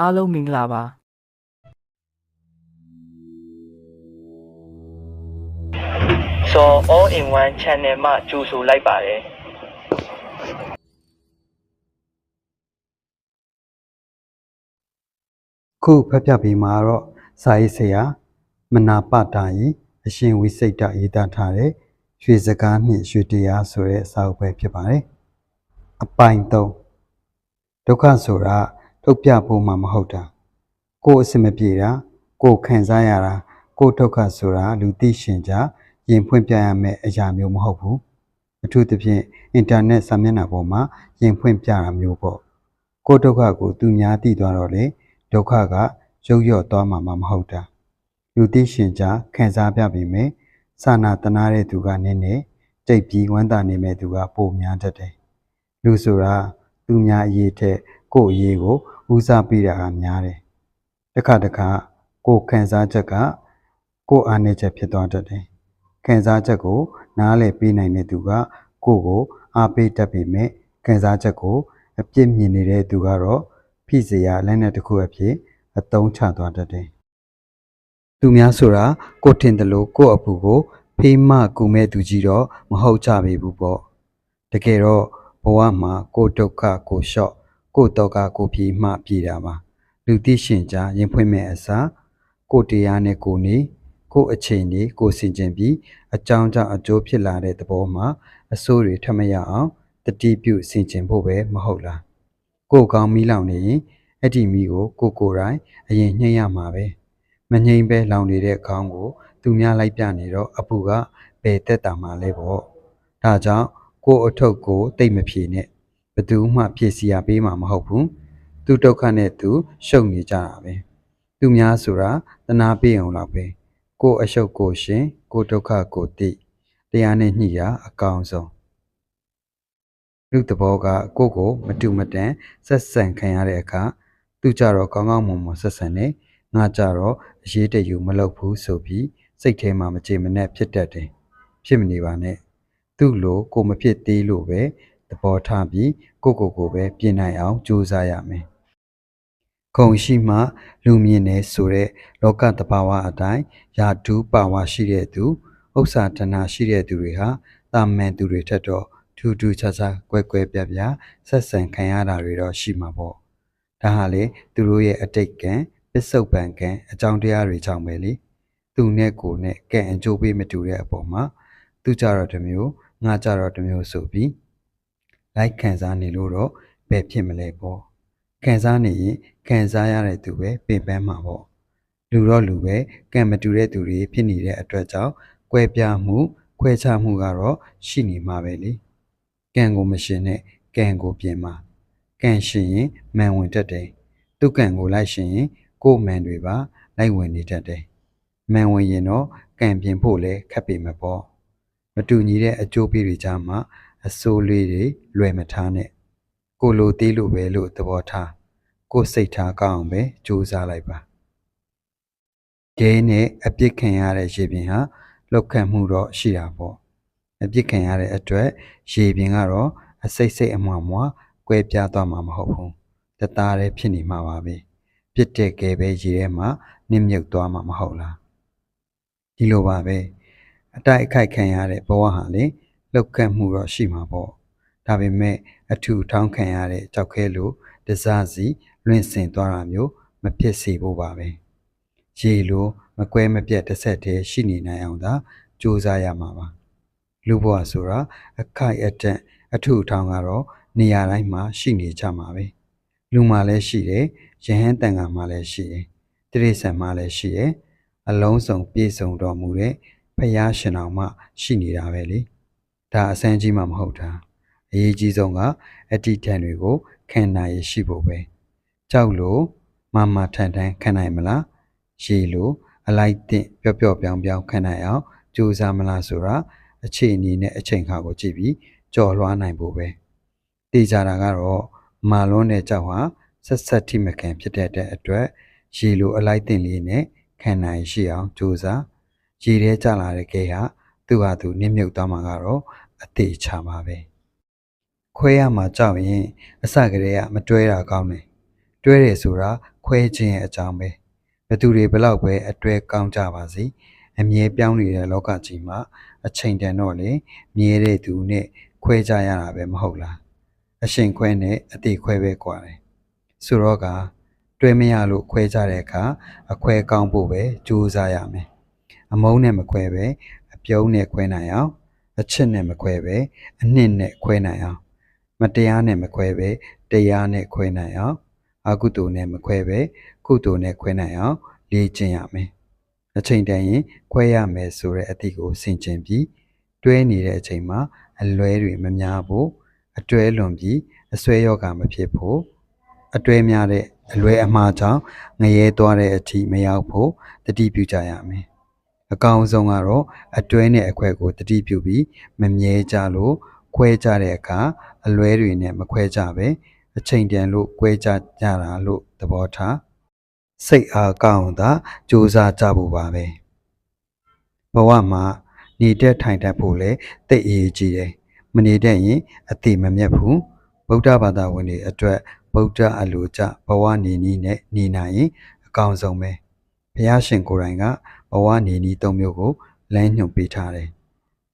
အားလုံးမင်္ဂလာပါစော all in one channel မှကြိုဆိုလိုက်ပါတယ်ခုဖတ်ပြပေးမှာတော့စာရေးဆရာမနာပတာယီအရှင်ဝိစိတ်တရေးသားထားတဲ့ရွှေစကားနှင့်ရွှေတရားဆိုတဲ့စာအုပ်ပဲဖြစ်ပါတယ်။အပိုင်၃ဒုက္ခဆိုတာ ထုတ်ပြဖို့မှမဟုတ်တာကိုယ်အစမပြေတာကိုယ်ခံစားရတာကိုယ်ဒုက္ခဆိုတာလူသိရှင်ကြားရင်ဖွင့်ပြရမယ့်အရာမျိုးမဟုတ်ဘူး။အထူးသဖြင့်အင်တာနက်စာမျက်နှာပေါ်မှာရင်ဖွင့်ပြတာမျိုးပေါ့။ကိုယ်ဒုက္ခကိုသူများသိသွားတော့လေဒုက္ခကရုပ်ရော့သွားမှာမမဟုတ်တာလူသိရှင်ကြားခံစားပြပေမယ့်စာနာတနာတဲ့သူကနည်းနည်းတိတ်ပြီးဝမ်းသာနေမဲ့သူကပိုများတတ်တယ်လူဆိုတာသူများအရေးထက်ကိုယ့်အရေးကို ဦးစားပေးတာကများတယ်တစ်ခါတစ်ခါကိုယ်ခံစားချက်ကကိုယ်အားနည်းချက်ဖြစ်သွားတတ်တယ်ခံစားချက်ကို နားလည်ပေးနိုင်တဲ့သူကကိုယ့်ကိုအားပေးတတ်ပေမဲ့ခံစားချက်ကိုအပြစ်မြင်နေတဲ့သူကတော့ဖိစရာလက်နက်တစ်ခုအဖြစ်အသုံးချသွားတတ်တယ်သူများဆိုတာကိုယ်ထင်တယ်လို့ကိုယ့်အပူကိုဖေးမကူမဲ့သူကြီးတော့မဟုတ်ကြပေဘူးပေါ့တကယ်တော့ဘဝမှာကိုယ်ဒုက္ခကိုလျှော့ ကိုယ်တော့ကကိုယ်ပြေမှပြေတာပါလူသိရှင်ကြားရင်ဖွင့်မဲ့အစားကိုယ်တရားနဲ့ကိုယ်နေကိုယ်အချိန်နေကိုယ်စင်ကျင်ပြီးအကြောင်းကြောင့်အကျိုးဖြစ်လာတဲ့သဘောမှာအဆိုးတွေထပ်မရအောင်တတိပြုစင်ကျင်ဖို့ပဲမဟုတ်လားကိုယ်ကောင်းမီးလောင်နေရင်အဲ့ဒီမီးကိုကိုယ်ကိုယ်တိုင်အရင်ညှိရမှာပဲမငြိမ်ပဲလောင်နေတဲ့ခေါင်းကို သူများလိုက်ပြနေတော့အပူကဘယ်တက်တာမှလဲပေါ့ဒါကြောင့်ကိုယ်အထုပ်ကိုတိတ်မဖြေနဲ့ဘယ် သူမှဖြည့်စီရပေးမှာမဟုတ်ဘူးသူဒုက္ခနဲ့သူရှုပ်နေကြတာပဲသူများဆိုတာတနာပေးအောင်လောက်ပဲကိုယ်အရှုပ်ကိုရှင်ကိုယ်ဒုက္ခကိုတိတရားနဲ့ညှိရအကောင်းဆုံးလူတဘောကကိုယ့်ကိုမတူမတန်ဆက်ဆံခံရတဲ့အခါသူကြတော့ကောင်းကောင်းမွန်မွန်ဆက်ဆံနေငါကြတော့အရေးတယူမလုပ်ဘူးဆိုပြီးစိတ်ထဲမှာမကြေမနက်ဖြစ်တတ်တယ်ဖြစ်မနေပါနဲ့သူ့လိုကိုမဖြစ်သေးလို့ပဲ သဘောထားပြီးကိုကိုကိုပဲပြင်နိုင်အောင်ကြိုးစားရမယ်ခုံရှိမှလူမြင်နေဆိုတဲ့လောကတဘာဝအတိုင်းယာဒူးပါဝါရှိတဲ့သူဥစ္စာတနာရှိတဲ့သူတွေဟာတာမန်သူတွေထက်တော့ထူးထူးခြားခြားကွဲကွဲပြားပြားဆက်ဆံခံရတာတွေတော့ရှိမှာပေါ့ဒါဟာလေသူတို့ရဲ့အတိတ်ကံပစ္စုပန်ကံအကြောင်းတရားတွေကြောင့်ပဲလေသူနဲ့ကိုနဲ့ကံအကျိုးပေးမတူတဲ့အပေါ်မှာသူကြတော့တစ်မျိုးငါကြတော့တစ်မျိုးဆိုပြီး လိုက်ခံစားနေလို့တော့ဘယ်ဖြစ်မလဲပေါ့ခံစားနေရင်ခံစားရတဲ့သူပဲပင်ပန်းမှာပေါ့လူတော့လူပဲကံမတူတဲ့သူတွေဖြစ်နေတဲ့အတွက်ကြောင့်ကွဲပြားမှု ခွဲခြားမှုကတော့ရှိနေမှာပဲလေကံကိုမရှင်နဲ့ကံကိုပြင်မှာကံရှင်ရင်မန်ဝင်တတ်တယ်သူကံကိုလိုက်ရှင်ရင်ကိုယ်မန်တွေပါလိုက်ဝင်နေတတ်တယ်မန်ဝင်ရင်တော့ကံပြင်ဖို့လည်းခက်ပေမှာပေါ့မတူညီတဲ့အကျိုးပေးတွေကြားမှာ အစိုးလေးတွေလွယ်မထားနဲ့ကိုလိုသေးလို့ပဲလို့သဘောထားကိုယ်စိတ်ထားကောင်းအောင်ပဲကြိုးစားလိုက်ပါဂဲနဲ့အပြစ်ခံရတဲ့ရေပြင်ဟာလောက်ခံမှုတော့ရှိတာပေါ့အပြစ်ခံရတဲ့အတွက်ရေပြင်ကတော့အစိတ်စိတ်အမွားမွားကွဲပြားသွားမှာမဟုတ်ဘူးတသားတည်းဖြစ်နေမှာပါပဲပြစ်တဲ့ကဲပဲရေထဲမှာနစ်မြုပ်သွားမှာမဟုတ်လားဒီလိုပါပဲအတိုက်အခိုက်ခံရတဲ့ဘဝဟာလေ လောက်ခံမှုတော့ရှိမှာပေါ့ဒါပေမဲ့အထူထောင်းခံရတဲ့ကြောက်ခဲလို့တစားစီလွင့်စင်သွားတာမျိုးမဖြစ်စေဖို့ပါပဲရေလိုမကွဲမပြတ်တစ်ဆက်တည်းရှိနေနိုင်အောင်သာစူးစမ်းရမှာပါလူဘဝဆိုတာအခိုက်အတန့်အထူထောင်းကတော့နေရာတိုင်းမှာရှိနေကြမှာပဲလူမှလည်းရှိတယ်ယဟန်တန်ကမှလည်းရှိတယ်တိရိစ္ဆာန်မှလည်းရှိတယ်အလုံးစုံပြည့်စုံတော်မူတဲ့ဖယားရှင်တော်မှရှိနေတာပဲလေ ဒါအစမ်းကြီးမှမဟုတ်တာအရေးကြီးဆုံးကအတ္တိထံတွေကိုခံနိုင်ရရှိဖို့ပဲကြောက်လို့မမထန်ထန်ခံနိုင်မလားရေလို့အလိုက်တင်ပျော့ပျော့ပြောင်းပြောင်းခံနိုင်အောင်ကြိုးစားမလားဆိုတာအခြေအနေနဲ့အချိန်ခါကိုကြည့်ပြီးကြော်လွှားနိုင်ဖို့ပဲတေချာတာကတော့မာလွန်းတဲ့ကြောက်ဟာဆက်ဆက်ထိမခံဖြစ်တဲ့အတွက်ရေလိုအလိုက်တင်လေးနဲ့ခံနိုင်ရှိအောင်ကြိုးစားရေထဲကျလာတဲ့ခဲဟာ သူ့ဟာသူနစ်မြုပ်သွားမှာကတော့အသေးချပါပဲခွဲရမှာကြောက်ရင်အစကတည်းကမတွဲတာကောင်းတယ်တွဲတယ်ဆိုတာခွဲ ခွဲခြင်းရဲ့အကြောင်းပဲဘသူတွေဘလောက်ပဲအတွဲကောင်းကြပါစေအမြဲပြောင်းနေတဲ့လောကကြီးမှာအချိန်တန်တော့လေမြဲတဲ့သူနဲ့ခွဲကြရတာပဲမဟုတ်လားအရှင်ခွဲနဲ့အတိခွဲပဲกว่าတယ်ဆိုတော့ကတွဲမရလို့ခွဲကြတဲ့အခါအခွဲကောင်းဖို့ပဲကြိုးစားရမယ်အမုန်းနဲ့မခွဲပဲအ ပြုံးနဲ့ခွဲနိုင်အောင်အချစ်နဲ့မခွဲပဲအနှစ်နဲ့ခွဲနိုင်အောင်မတရားနဲ့မခွဲပဲတရားနဲ့ခွဲနိုင်အောင်အကုသိုလ်နဲ့မခွဲပဲကုသိုလ်နဲ့ခွဲနိုင်အောင်လေ့ကျင့်ရမယ်အချိန်တန်ရင်ခွဲရမယ်ဆိုတဲ့အသည့်ကိုဆင်ခြင်ပြီးတွဲနေတဲ့အချိန်မှာအလွဲတွေမများဖို့အတွဲလွန်ပြီးအစွဲယောဂမဖြစ်ဖို့အတွဲများတဲ့အလွဲအမှားကြောင့်ငရဲသွားတဲ့အထိမရောက်ဖို့တတိပြုကြရမယ် အကောင်းဆုံးကတော့အတွဲနဲ့အခွဲကိုတတိပြုပြီးမမြဲကြလို့ခွဲကြတဲ့အခါအလွဲတွေနဲ့မခွဲကြပဲအချိန်တန်လို့꿰ကြကြတာလို့သဘောထားစိတ်အားကောင်းတာစူးစမ်းကြဖို့ပါပဲဘဝမှာနေတဲ့ထိုင်တတ်ဖို့လဲတိတ်အရေးကြီးတယ်မနေတတ်ရင်အတိမမြတ်ဘူးဗုဒ္ဓဘာသာဝင်တွေအတွက်ဗုဒ္ဓအလိုကြဘဝနေနည်းနဲ့နေနိုင်ရင်အကောင်းဆုံးပဲဘုရားရှင်ကိုယ်တိုင်က ဘဝနေနည်းသုံးမျိုးကိုလမ်းညွှန်ပေးထားတယ်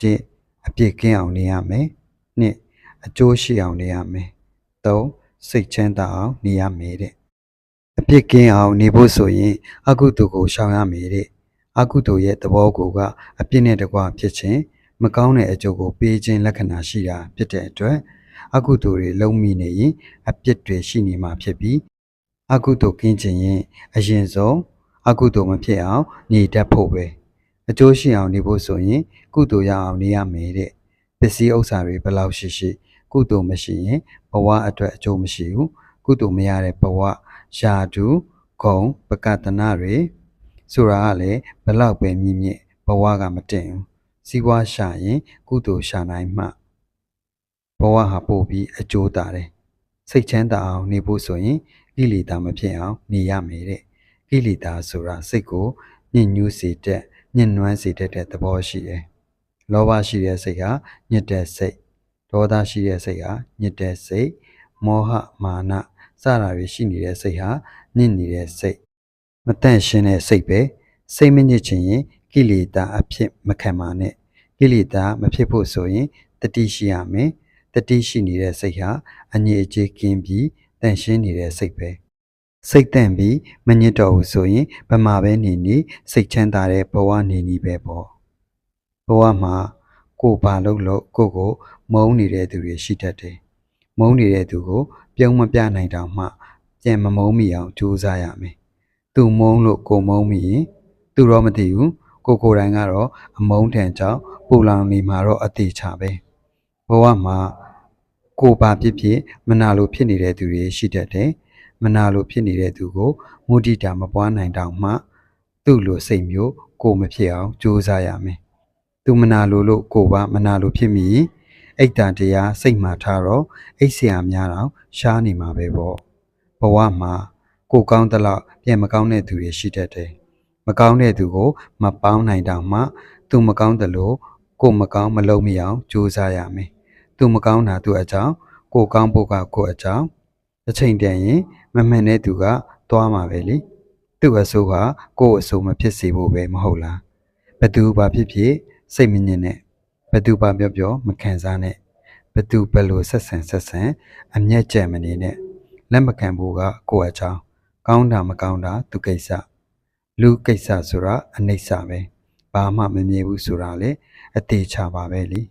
တစ်အပြစ်ကင်းအောင်နေရမယ်နှစ်အကျိုးရှိအောင်နေရမယ်သုံးစိတ်ချမ်းသာအောင်နေရမယ်တဲ့အပြစ်ကင်းအောင်နေဖို့ဆိုရင်အကုသိုလ်ကိုရှောင်ရမယ်တဲ့အကုသိုလ်ရဲ့သဘောကိုကအပြစ်နဲ့တကွဖြစ်ခြင်းမကောင်းတဲ့အကျိုးကိုပေးခြင်းလက္ခဏာရှိတာဖြစ်တဲ့အတွက်အကုသိုလ်တွေလုံးမိနေရင်အပြစ်တွေရှိနေမှာဖြစ်ပြီးအကုသိုလ်ကင်းခြင်းရင်အရင်ဆုံး အကုသိုလ်မဖြစ်အောင်နေတတ်ဖို့ပဲအကျိုးရှိအောင်နေဖို့ဆိုရင် ကုသိုလ်ရအောင်နေရမယ်တဲ့ပစ္စည်းဥစ္စာတွေဘယ်လောက်ရှိရှိ ကုသိုလ်မရှိရင်ဘဝအတွက်အကျိုးမရှိဘူးကုသိုလ်မရတဲ့ဘဝယာဒုဂုံပကတနာတွေဆိုတာကလည်းဘလောက်ပဲမြင့်မြင့်ဘဝကမတင်ဘူးစီးပွားရှာရင်ကုသိုလ်ရှာနိုင်မှဘဝဟာပို့ပြီးအကျိုးတာတယ်စိတ်ချမ်းသာအောင်နေဖို့ဆိုရင်ကိလေသာမဖြစ်အောင်နေရမယ်တဲ့ ကိလေသာဆိုတာစိတ်ကိုညှဉ်းညူးစေတဲ့ညှဉ်းနှွမ်းစေတဲ့သဘောရှိတယ်လောဘရှိတဲ့စိတ်ဟာညစ်တဲ့စိတ်ဒေါသရှိတဲ့စိတ်ဟာညစ်တဲ့စိတ်မောဟမာနစတာတွေရှိနေတဲ့စိတ်ဟာညစ်နေတဲ့စိတ်မတန့်ရှင်းတဲ့စိတ်ပဲစိတ်မညစ်ချင်ရင်ကိလေသာအဖြစ်မခံပါနဲ့ကိလေသာမဖြစ်ဖို့ဆိုရင်တတိရှိရမယ်တတိရှိနေတဲ့စိတ်ဟာအငြိအကျေးကင်းပြီးတန့်ရှင်းနေတဲ့စိတ်ပဲ စိတ်တန့်ပြီးမညစ်တော့ဘူးဆိုရင်ဗမာပဲနေနေစိတ်ချမ်းသာတဲ့ဘဝနေနည်းပဲပေါ့ဘဝမှာကိုယ်ပါလို့လို့ကိုယ့်ကိုမုန်းနေတဲ့သူတွေရှိတတ်တယ်မုန်းနေတဲ့သူကို ပြုံးမပြနိုင်တောင်မှပြန်မမုန်းမိအောင်ကြိုးစားရမယ်သူမုန်းလို့ကိုမုန်းမိရင်သူတော့မသိဘူးကိုကိုယ်တိုင်ကတော့အမုန်းထန်ကြောင့်ပူလောင်နေမှာတော့အသေးချပဲဘဝမှာကိုပါဖြစ်ဖြစ်မနာလိုဖြစ်နေတဲ့သူတွေရှိတတ်တယ် မနာလိုဖြစ်နေတဲ့သူကိုမုဒိတာမပွားနိုင်တောင်မှ သူ့လိုစိတ်မျိုးကိုမဖြစ်အောင်ကြိုးစားရမယ်သူမနာလိုလို့ကိုပါမနာလိုဖြစ်မိရင်အိတ်တန်တရားစိတ်မှထားတော့အိတ်ဆရာများတော့ရှားနေမှာပဲပေါ့ဘဝမှာကိုကောင်းတဲ့လောက်ပြန်မကောင်းတဲ့သူတွေရှိတတ်တယ်မကောင်းတဲ့သူကိုမပေါင်းနိုင်တောင်မှ သူမကောင်းတယ်လို့ကိုမကောင်းမလုံးမရအောင်ကြိုးစားရမယ်သူမကောင်းတာသူအကြောင်းကိုကောင်းဖို့ကကိုအကြောင်း တစ်ချိန်တန်ရင်မမှန်တဲ့သူကသွားမှာပဲလေသူ့အဆိုးကကိုယ့်အဆိုးမဖြစ်စေဖို့ပဲမဟုတ်လားဘသူဘာဖြစ်ဖြစ်စိတ်မညစ်နဲ့ဘသူဘာပြောပြောမခံစားနဲ့ဘသူဘယ်လိုဆက်ဆံဆက်ဆံအမျက်ကြံမနေနဲ့လက်မခံဖို့ကကိုယ့်အကြောင်းကောင်းတာမကောင်းတာသူကိစ္စလူကိစ္စဆိုတာအနိစ္စပဲဘာမှမမြင်ဘူးဆိုတာလေအသေးချပါပဲလေ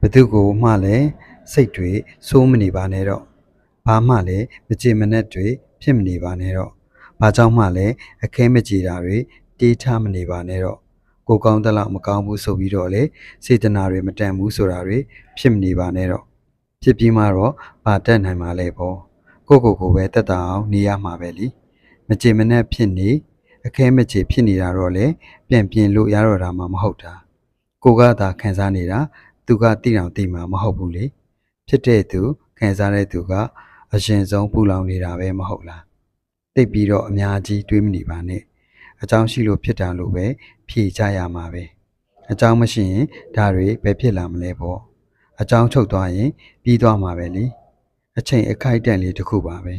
ဘသူကိုမှလည်းစိတ်တွေစိုးမနေပါနဲ့တော့ ဘာမှလည်းမကြည်မနှက်တွေဖြစ်မနေပါနဲ့တော့ဘာကြောင့်မှလည်းအခဲမကြည်တာတွေတေးထားမနေပါနဲ့တော့ကိုကောင်းတဲ့လောက်မကောင်းဘူးဆိုပြီးတော့လေစေတနာတွေမတန်ဘူးဆိုတာတွေဖြစ်မနေပါနဲ့တော့ဖြစ်ပြီးမှတော့ဘာတက်နိုင်မှာလဲပေါ့ကိုကိုကိုပဲတက်တာအောင်နေရမှာပဲလीမကြည်မနှက်ဖြစ်နေအခဲမကြည်ဖြစ်နေတာတော့လေပြန်ပြင်လို့ရတော့တာမှမဟုတ်တာကိုကသာခံစားနေတာသူကတိတောင်တိမှာမဟုတ်ဘူးလေဖြစ်တဲ့သူခံစားတဲ့သူက အရင်ဆုံးပူလောင်နေတာပဲမဟုတ်လားတိတ်ပြီးတော့အများကြီးတွေးမနေပါနဲ့အကြောင်းရှိလို့ဖြစ်တာလို့ပဲဖြေကြရမှာပဲအကြောင်းမရှိရင်ဒါတွေပဲဖြစ်လာမလဲပေါ့အကြောင်းချုပ်သွားရင်ပြီးသွားမှာပဲလေအချိန်အခိုက်အတန့်လေးတစ်ခုပါပဲ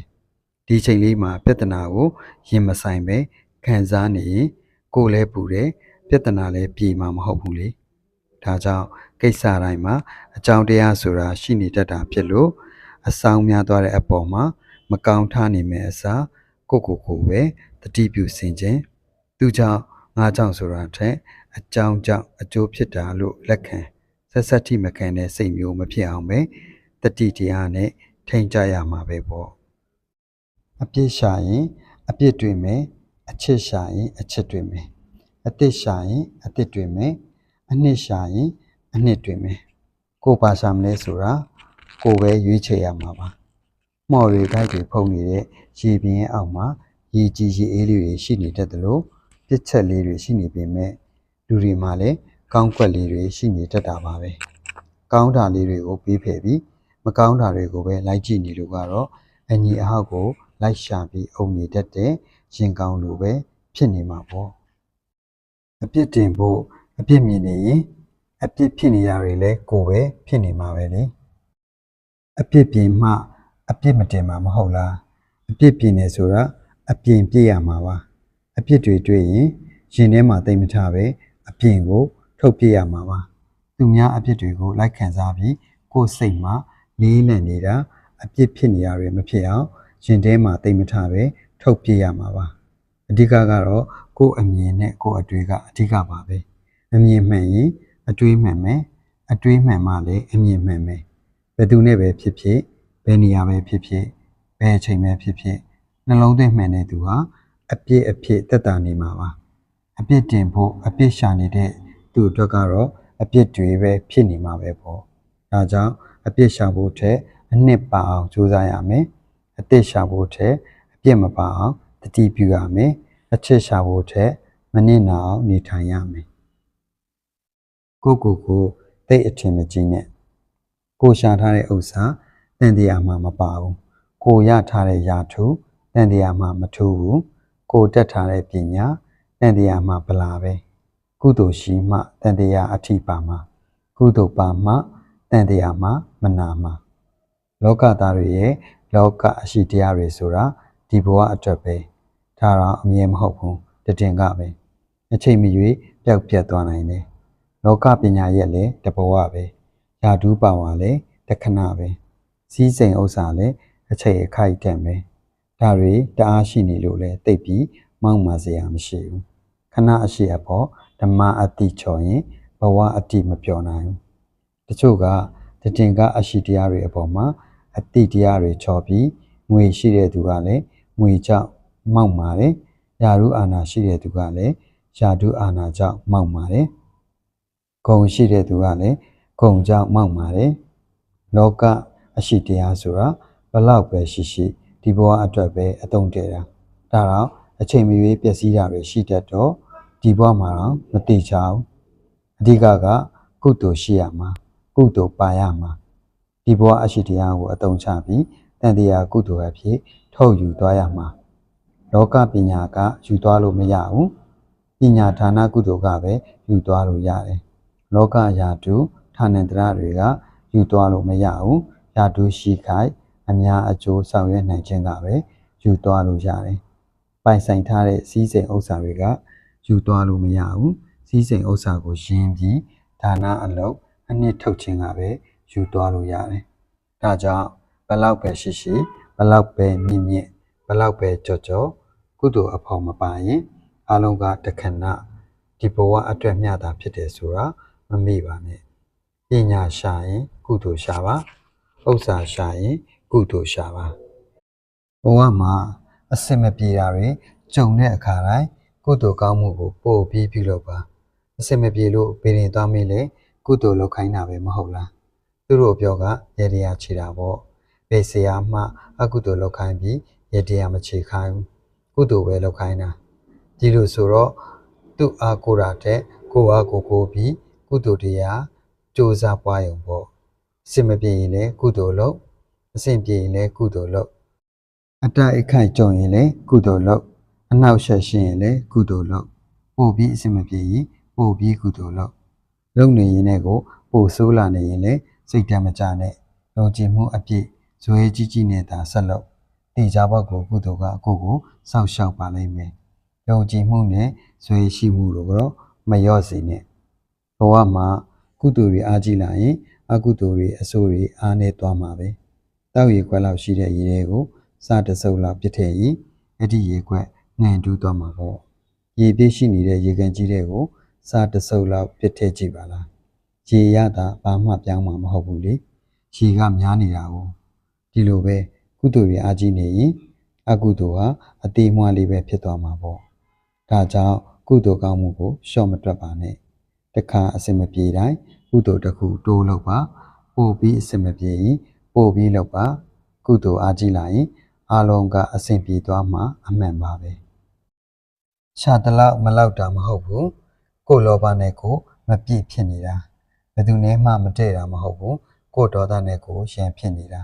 ဒီချိန်လေးမှာပြဿနာကိုရင်မဆိုင်ပဲခံစားနေရင်ကိုယ်လည်းပူတယ်ပြဿနာလည်းပြေမှာမဟုတ်ဘူးလေဒါကြောင့်ကိစ္စတိုင်းမှာအကြောင်းတရားဆိုတာရှိနေတတ်တာဖြစ်လို့ အဆောင်များသွားတဲ့အပေါ်မှာမကောင်းထားနေမယ့်အစားကိုယ့်ကိုယ်ကိုယ်ပဲတတိပြုစင်ခြင်းသူကြောင့်ငါကြောင့်ဆိုတာထက်အကြောင်းကြောင့်အကျိုးဖြစ်တာလို့လက်ခံဆက်ဆက်ထိမခံတဲ့စိတ်မျိုးမဖြစ်အောင်ပဲတတိတရားနဲ့ထိန်ကြရမှာပဲပေါ့အပြစ်ရှာရင်အပြစ်တွေ့မယ်အချစ်ရှာရင်အချစ်တွေ့မယ်အသစ်ရှာရင်အသစ်တွေ့မယ်အနှစ်ရှာရင်အနှစ်တွေ့မယ်ကိုယ်ပါရှာမလဲဆိုတာ ကိုယ်ပဲရွေးချယ်ရမှာပါမော်ရီဂိုက်တွေဖုံနေတဲ့ရေပြင်းရဲ့အောက်မှာရေကြီးရေအေးလေးတွေရှိနေတတ်တယ်လို့ပြစ်ချက်လေးတွေရှိနေပေမဲ့လူတွေမှာလည်းကောင်းကွက်လေးတွေရှိနေတတ်တာပါပဲကောင်းတာလေးတွေကိုပြီးဖယ်ပြီးမကောင်းတာတွေကိုပဲလိုက်ကြည့်နေလို့ကတော့အညီအဟောက်ကိုလိုက်ရှာပြီးအုံနေတတ်တဲ့ရင်ကောင်းလိုပဲဖြစ်နေမှာပေါ့အပြစ်တင်ဖို့အပြစ်မြင်နေရင်အပြစ်ဖြစ်နေရတွေလည်းကိုယ်ပဲဖြစ်နေမှာပဲလေ အပြစ်ပြင်မှအပြစ်မတင်မှာမဟုတ်လားအပြစ်ပြင်နေဆိုတာအပြင်ပြည့်ရမှာပါအပြစ်တွေတွေ့ရင်ရင်ထဲမှာတိတ်မထပဲအပြင်ကို ထုတ်ပြရမှာပါသူများအပြစ်တွေကိုလိုက်ခံစားပြီးကိုယ်စိတ်မှာလေးလံနေတာအပြစ်ဖြစ်နေရတွေမဖြစ်အောင်ရင်ထဲမှာတိတ်မထပဲထုတ်ပြရမှာပါအဓိကကတော့ကိုယ်အမြင်နဲ့ကိုယ်အတွေ့ကအဓိကပါပဲအမြင်မှန်ရင်အတွေးမှန်မယ်အတွေးမှန်မှလည်းအမြင်မှန်မယ် ဘယ်သူနဲ့ပဲဖြစ်ဖြစ်ဘယ်နေရာပဲဖြစ်ဖြစ်ဘယ်အချိန်ပဲဖြစ်ဖြစ်နှလုံးသွင်းမှန်တဲ့သူဟာအပြစ်အဖြစ်သက်သာနေမှာပါအပြစ်တင်ဖို့အပြစ်ရှာနေတဲ့သူအတွက်ကတော့အပြစ်တွေပဲဖြစ်နေမှာပဲပေါ့ဒါကြောင့်အပြစ်ရှာဖို့ထက်အနှစ်ပါအောင်ကြိုးစားရမယ်အသစ်ရှာဖို့ထက်အပြစ်မပါအောင်တတိပြုရမယ်အချစ်ရှာဖို့ထက်မနစ်နာအောင်နေထိုင်ရမယ်ကိုယ့်ကိုယ်ကိုတိတ်အထင်မကြီးနဲ့ ကိုရှာထားတဲ့ဥစ္စာတန်တရားမှမပါဘူးကိုရထားတဲ့ယာထုတန်တရားမှမထူးဘူးကိုတက်ထားတဲ့ပညာတန်တရားမှဗလာပဲကုသိုလ်ရှိမှတန်တရားအထိပါမှာကုသိုလ်ပါမှတန်တရားမှမနာမှာလောကသားတွေရဲ့လောကအရှိတရားတွေဆိုတာဒီဘဝအတွက်ပဲဒါတော့အမြဲမဟုတ်ဘူးတတင်ကပဲအချိန်မရွေးပျောက်ပြတ်သွားနိုင်တယ်လောကပညာရဲ့လည်းတဘဝပဲ ယာဒူးပါဝါလည်းတခဏပဲစီးစိမ်ဥစ္စာလည်းအချိန်အခိုက်တန့်ပဲဒါတွေတအားရှိနေလို့လည်းတိတ်ပြီးမောက်မာစရာမရှိဘူးခဏအရှိအဖို့ဓမ္မအတိချော်ရင်ဘဝအတိမပြောနိုင်ဘူးတချို့ကတတင်ကအရှိတရားတွေအပေါ်မှာအတိတရားတွေချော်ပြီးငွေရှိတဲ့သူကလည်းငွေကြောင့်မောက်မာတယ်ယာရုအာနာရှိတဲ့သူကလည်းယာဒုအာနာကြောင့်မောက်မာတယ်ဂုံရှိတဲ့သူကလည်း ဂုံကြောင့်မောက်ပါတယ်လောကအရှိတရားဆိုတာဘလောက်ပဲရှိရှိဒီဘဝအတွက်ပဲအသုံးတည့်တာဒါတော့အချိန်မရွေးပျက်စီးတာတွေရှိတတ်တော့ဒီဘဝမှာတော့မတိချအောင်အဓိကကကုသိုလ်ရှိရမှာကုသိုလ်ပါရမှာဒီဘဝအရှိတရားကိုအသုံးချပြီးတန်တရားကုသိုလ်အဖြစ်ထုတ်ယူသွားရမှာလောကပညာကယူသွားလို့မရဘူးပညာဌာနကုသိုလ်ကပဲယူသွားလို့ရတယ်လောကရာတု ဌာနန္တရတွေကယူသွားလို့မရဘူးရာတုရှိခိုက်အများအကျိုးဆောင်ရွက်နိုင်ခြင်းကပဲယူသွားလို့ရတယ်ပိုင်ဆိုင်ထားတဲ့စီးစိမ်ဥစ္စာတွေကယူသွားလို့မရဘူးစီးစိမ်ဥစ္စာကိုယင်းပြီးဒါနအလုပ်အနှစ်ထုတ်ခြင်းကပဲယူသွားလို့ရတယ်ဒါကြောင့်ဘလောက်ပဲရှိရှိဘလောက်ပဲမြင့်မြင့်ဘလောက်ပဲကြော့ကြော့ကုသိုလ်အဖော်မပါရင်အလုံးကတခဏဒီဘဝအတွက်မျှတာဖြစ်တယ်ဆိုတာမမေ့ပါနဲ့ ပညာရှာရင်ကုသိုလ်ရှာပါဥစ္စာရှာရင်ကုသိုလ်ရှာပါဘဝမှာအစင်မပြေတာတွေကြုံတဲ့အခါတိုင်းကုသိုလ်ကောင်းမှုကိုပို့ပြီးပြုလုပ်ပါအစင်မပြေလို့ဘေးရင်သွားမင်းလေကုသိုလ်လုပ်ခိုင်းတာပဲမဟုတ်လားသူတို့အပြောကရေတရားခြေတာပေါ့ဘေးဆရာမှအကုသိုလ်လုပ်ခိုင်းပြီးရေတရားမခြေခိုင်းဘူးကုသိုလ်ပဲလုပ်ခိုင်းတာဒီလိုဆိုတော့သူ့အားကိုယ်တာတဲ့ကိုယ်အားကိုယ်ကိုယ်ပြီးကုသိုလ်တရား စ조사ပွားရုံပေါ့အစင်မပြေရင်လည်းကုသိုလ်လုပ်အစင်ပြေရင်လည်းကုသိုလ်လုပ်အတိုက်အခိုက်ကြုံရင်လည်းကုသိုလ်လုပ်အနောက်ရှက်ရှင်းရင်လည်းကုသိုလ်လုပ်ပို့ပြီးအစင်မပြေရင်ပို့ပြီးကုသိုလ်လုပ်လုံနေရင်လည်းကိုပို့ဆိုးလာနေရင်လည်းစိတ်တမကြနဲ့လုံခြုံမှုအပြည့်ဇွဲကြီးကြီးနဲ့သာဆက်လုပ်တေချာဘက်ကိုကုသိုလ်ကကိုယ့်ကိုစောင့်ရှောက်ပါလိမ့်မယ်ယုံကြည်မှုနဲ့ဇွဲရှိမှုတို့ကတော့မလျော့စေနဲ့ဘဝမှာ ကုသိုလ်တွေအားကြီးလာရင် အကုသိုလ်တွေအဆိုးတွေအားနေသွားမှာပဲတောက်ရီခွက်လောက်ရှိတဲ့ရေတွေကိုစတစုပ်လောက်ပြစ်ထည့်ရင်အဲ့ဒီရေခွက်ငန်တူးသွားမှာပေါ့ရေပြည့်ရှိနေတဲ့ရေကန်ကြီးတွေကိုစတစုပ်လောက်ပြစ်ထည့်ကြည့်ပါလားရေရတာဘာမှပြောင်းမှာမဟုတ်ဘူးလေရေကများနေတာကိုဒီလိုပဲကုသိုလ်တွေအားကြီးနေရင်အကုသိုလ်ဟာအသေးမွှားလေးပဲဖြစ်သွားမှာပေါ့ဒါကြောင့်ကုသိုလ်ကောင်းမှုကိုရှော့မတွက်ပါနဲ့ တခါအစင်မပြေတိုင်းကုသိုလ်တစ်ခုတိုးလုပ်ပါပို့ပြီးအစင်မပြေရင်ပို့ပြီးလုပ်ပါကုသိုလ်အားကြီးလာရင်အလုံးကအစင်ပြေသွားမှာအမှန်ပါပဲရှာတလောက်မလောက်တာမဟုတ်ဘူးကိုယ်လောဘနဲ့ကိုယ်မပြည့်ဖြစ်နေတာဘယ်သူနဲ့မှမတည့်တာမဟုတ်ဘူးကိုယ်ဒေါသနဲ့ကိုယ်ရန်ဖြစ်နေတာ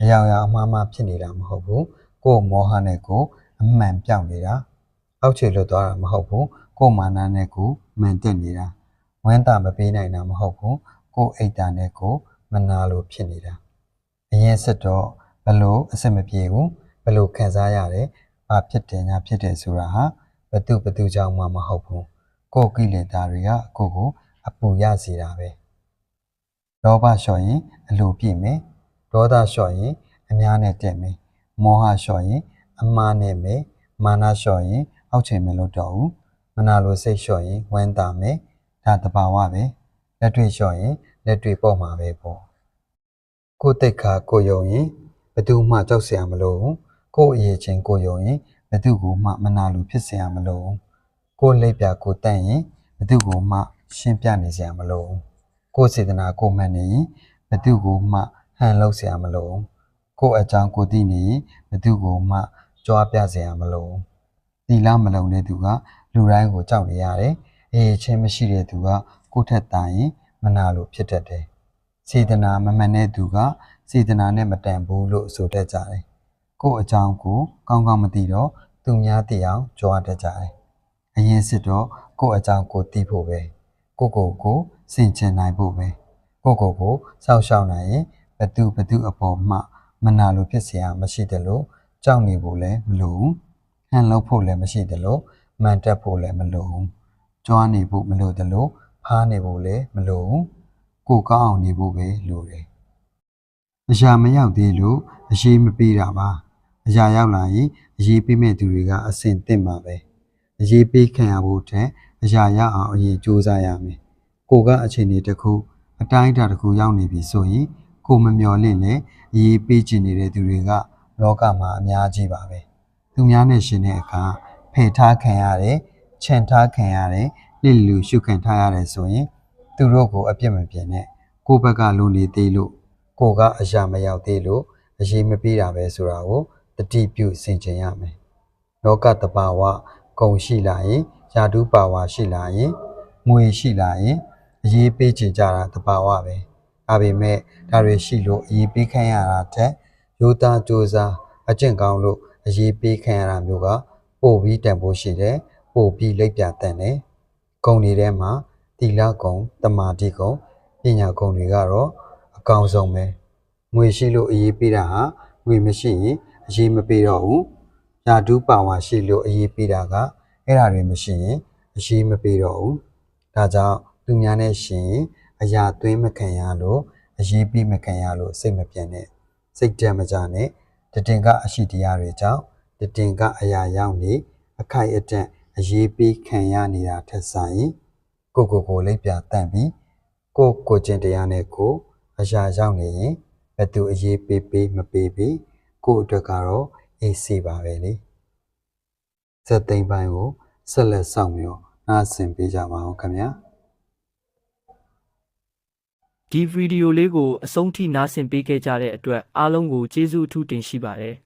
အယောင်ယောင်အမှားမှားဖြစ်နေတာမဟုတ်ဘူးကိုယ်မောဟနဲ့ကိုယ်အမှန်ပြောင်းနေတာအောက်ခြေလွတ်သွားတာမဟုတ်ဘူးကိုယ်မာနနဲ့ကိုယ်မှန်တက်နေတာ ဝမ်းသာမပေးနိုင်တာမဟုတ်ဘူးကိုယ်အိတ်တာနဲ့ကိုယ်မနာလို့ဖြစ်နေတာအရင်စစ်တော့ဘလို့အစစ်မပြေဘူးဘလို့ခံစားရတယ်ဘာဖြစ်တယ်ညာဖြစ်တယ်ဆိုတာဟာဘသူဘသူကြောင့်မှမဟုတ်ဘူးကိုယ်ကိလေသာတွေကကိုယ့်ကိုအပူရစေတာပဲလောဘလျှော့ရင်အလိုပြည့်မယ်ဒေါသလျှော့ရင်အများနဲ့တက်မယ်မောဟလျှော့ရင်အမှားနဲ့မယ်မာနလျှော့ရင်အောက်ချိန်မလို့တော့ဘူးမနာလိုစိတ်လျှော့ရင်ဝမ်းသာမယ် ဒါတဘာဝပဲလက်တွေ့လျှော့ရင်လက်တွေ့ပေါ့မှာပဲပေါ့ကိုယ်တိတ်ခါကိုယုံရင်ဘယ်သူမှကြောက်เสียမလို့ဘူးကိုယ်အရေးချင်းကိုယုံရင်ဘယ်သူကမှမနာလိုဖြစ်เสียမလို့ဘူးကိုယ်လိပ်ပြကိုတန့်ရင်ဘယ်သူကမှရှင်းပြနေเสียမလို့ဘူးကိုယ်စေတနာကိုမှန်နေရင်ဘယ်သူကမှဟန်လို့เสียမလို့ဘူးကိုယ်အကြောင်းကိုသိနေရင်ဘယ်သူကမှကြွားပြเสียမလို့ဘူးတီလာမလုံတဲ့သူကလူတိုင်းကိုကြောက်နေရတယ် အေးချင်းမရှိတဲ့သူကကိုယ့်ထက်တာရင်မနာလို့ဖြစ်တတ်တယ်စေတနာမမှန်တဲ့သူကစေတနာနဲ့မတန်ဘူးလို့ဆိုတတ်ကြတယ်ကိုယ့်အကြောင်းကိုကောင်းကောင်းမသိတော့သူများသိအောင်ကြွားတတ်ကြတယ်အရင်စစ်တော့ကိုယ့်အကြောင်းကိုသိဖို့ပဲကိုယ့်ကိုယ်ကိုစင်ကျင်နိုင်ဖို့ပဲကိုယ့်ကိုယ်ကိုစောင့်ရှောက်နိုင်ရင်ဘသူဘသူအပေါ်မှမနာလို့ဖြစ်เสียမရှိတယ်လို့ကြောက်နေဖို့လည်းမလိုဘူးဟန်လုပ်ဖို့လည်းမရှိတယ်လို့မှန်တက်ဖို့လည်းမလိုဘူး ကြွားနေဖို့မလိုတယ်လို့ဖားနေဖို့လည်းမလိုဘူးကိုယ်ကောင်းအောင်နေဖို့ပဲလိုတယ်အရာမရောက်သေးလို့အရေးမပေးတာပါအရာရောက်လာရင်အရေးပေးမဲ့သူတွေကအစင်တင့်ပါပဲအရေးပေးခံရဖို့ထက်အရာရအောင်အရင်စူးစမ်းရမယ်ကိုကအခြေအနေတစ်ခုအတိုင်းအတာတစ်ခုရောက်နေပြီဆိုရင်ကိုမမျော်လင့်နဲ့အရေးပေးချင်နေတဲ့သူတွေကလောကမှာအများကြီးပါပဲသူများနဲ့ရှင်တဲ့အခါဖယ်ထားခံရတယ် ခြံထားခံရတယ်လိလူရှုခံထားရတယ်ဆိုရင်သူတို့ကိုအပြစ်မပြင်းနဲ့ကိုယ့်ဘက်ကလူနေသေးလို့ကိုကအရာမရောက်သေးလို့အရေးမပေးတာပဲဆိုတာကိုတတိပြုဆင်ခြင်ရမယ်လောကတဘာဝဂုံရှိလာရင်ယာတုပါဝါရှိလာရင်ငွေရှိလာရင်အရေးပေးချင်ကြတာတဘာဝပဲဒါပေမဲ့ဒါတွေရှိလို့အရေးပေးခံရတာတဲ့ရိုးသားစူးစားအကျင့်ကောင်းလို့အရေးပေးခံရတာမျိုးကပို့ပြီးတန်ဖိုးရှိတယ် ပို့ပြီးလက်ပြတန်တယ်ဂုံတွေထဲမှာတီလာဂုံတမာတိဂုံပညာဂုံတွေကတော့အကောင်ဆုံးပဲငွေရှိလို့အရေးပေးတာဟာငွေမရှိရင်အရေးမပေးတော့ဘူးယာတုပါဝါရှိလို့အရေးပေးတာကအဲ့ဒါတွေမရှိရင်အရေးမပေးတော့ဘူးဒါကြောင့်သူများနဲ့ရှင်ရင်အရာသွင်းမခံရလို့အရေးပေးမခံရလို့စိတ်မပြတ်နဲ့စိတ်ကြမ်းမကြနဲ့တတင်ကအရှိတရားတွေကြောင့်တတင်ကအရာရောက်နေအခိုက်အတန့် အရေးပေးခံရနေတာထက်ဆိုင်ကိုကိုကိုလေးပြတန့်ပြီးကိုကိုကျင့်တရားနဲ့ကိုအရာရောက်နေရင်ဘယ်သူအရေးပေးပေးမပေးပေးကိုအတွက်ကတော့အေးစီပါပဲလေစက်သိမ့်ပိုင်းကိုဆက်လက်ဆောင်မျိုးနားဆင်ပေးကြပါအောင်ခင်ဗျာဒီဗီဒီယိုလေးကိုအဆုံးထိနားဆင်ပေးခဲ့ကြတဲ့အတွက်အားလုံးကိုကျေးဇူးအထူးတင်ရှိပါတယ်။